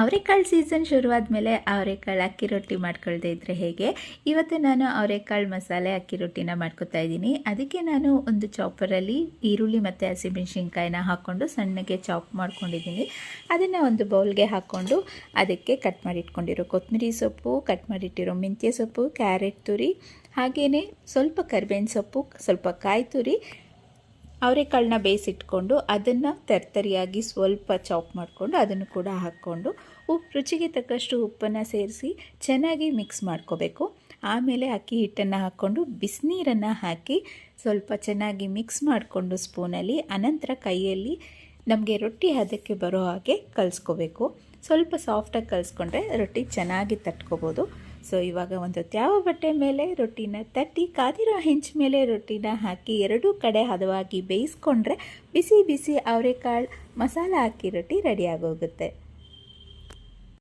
ಅವರೆಕಾಳು ಸೀಸನ್ ಶುರುವಾದ ಮೇಲೆ ಅವರೆಕಾಳು ಅಕ್ಕಿ ರೊಟ್ಟಿ ಮಾಡ್ಕೊಳ್ಳದೆ ಇದ್ದರೆ ಹೇಗೆ? ಇವತ್ತು ನಾನು ಅವರೆಕಾಳು ಮಸಾಲೆ ಅಕ್ಕಿ ರೊಟ್ಟಿನ ಮಾಡ್ಕೊತಾ ಇದ್ದೀನಿ. ಅದಕ್ಕೆ ನಾನು ಒಂದು ಚಾಪರಲ್ಲಿ ಈರುಳ್ಳಿ ಮತ್ತು ಹಸಿಮೆಣ್ಸಿನ್ಕಾಯಿನ ಹಾಕ್ಕೊಂಡು ಸಣ್ಣಗೆ ಚಾಪ್ ಮಾಡ್ಕೊಂಡಿದ್ದೀನಿ. ಅದನ್ನು ಒಂದು ಬೌಲ್ಗೆ ಹಾಕ್ಕೊಂಡು ಅದಕ್ಕೆ ಕಟ್ ಮಾಡಿಟ್ಕೊಂಡಿರೋ ಕೊತ್ತಂಬರಿ ಸೊಪ್ಪು, ಕಟ್ ಮಾಡಿಟ್ಟಿರೋ ಮೆಂತ್ಯ ಸೊಪ್ಪು, ಕ್ಯಾರೆಟ್ ತುರಿ ಹಾಗೆಯೇ ಸ್ವಲ್ಪ ಕರ್ಬೇವಿನ ಸೊಪ್ಪು, ಸ್ವಲ್ಪ ಕಾಯಿ ತುರಿ ಅವರೆಕಾಳನ್ನ ಬೇಯಿಸಿಟ್ಕೊಂಡು ಅದನ್ನು ತರ್ತರಿಯಾಗಿ ಸ್ವಲ್ಪ ಚಾಪ್ ಮಾಡಿಕೊಂಡು ಅದನ್ನು ಕೂಡ ಹಾಕ್ಕೊಂಡು ಉಪ್ಪು ರುಚಿಗೆ ತಕ್ಕಷ್ಟು ಉಪ್ಪನ್ನು ಸೇರಿಸಿ ಚೆನ್ನಾಗಿ ಮಿಕ್ಸ್ ಮಾಡ್ಕೋಬೇಕು. ಆಮೇಲೆ ಅಕ್ಕಿ ಹಿಟ್ಟನ್ನು ಹಾಕ್ಕೊಂಡು ಬಿಸಿನೀರನ್ನು ಹಾಕಿ ಸ್ವಲ್ಪ ಚೆನ್ನಾಗಿ ಮಿಕ್ಸ್ ಮಾಡಿಕೊಂಡು ಸ್ಪೂನಲ್ಲಿ ಅನಂತರ ಕೈಯಲ್ಲಿ ನಮಗೆ ರೊಟ್ಟಿ ಹದಕ್ಕೆ ಬರೋ ಹಾಗೆ ಕಲಿಸ್ಕೋಬೇಕು. ಸ್ವಲ್ಪ ಸಾಫ್ಟಾಗಿ ಕಲಿಸ್ಕೊಂಡ್ರೆ ರೊಟ್ಟಿ ಚೆನ್ನಾಗಿ ತಟ್ಕೋಬೋದು. ಸೊ ಇವಾಗ ಒಂದು ತ್ಯಾವ ಬಟ್ಟೆ ಮೇಲೆ ರೊಟ್ಟಿನ ತಟ್ಟಿ, ಕಾದಿರೋ ಹೆಂಚ್ ಮೇಲೆ ರೊಟ್ಟಿನ ಹಾಕಿ ಎರಡೂ ಕಡೆ ಹದವಾಗಿ ಬೇಯಿಸ್ಕೊಂಡ್ರೆ ಬಿಸಿ ಬಿಸಿ ಅವರೆಕಾಳು ಮಸಾಲ ಹಾಕಿ ರೊಟ್ಟಿ ರೆಡಿ ಆಗೋಗುತ್ತೆ.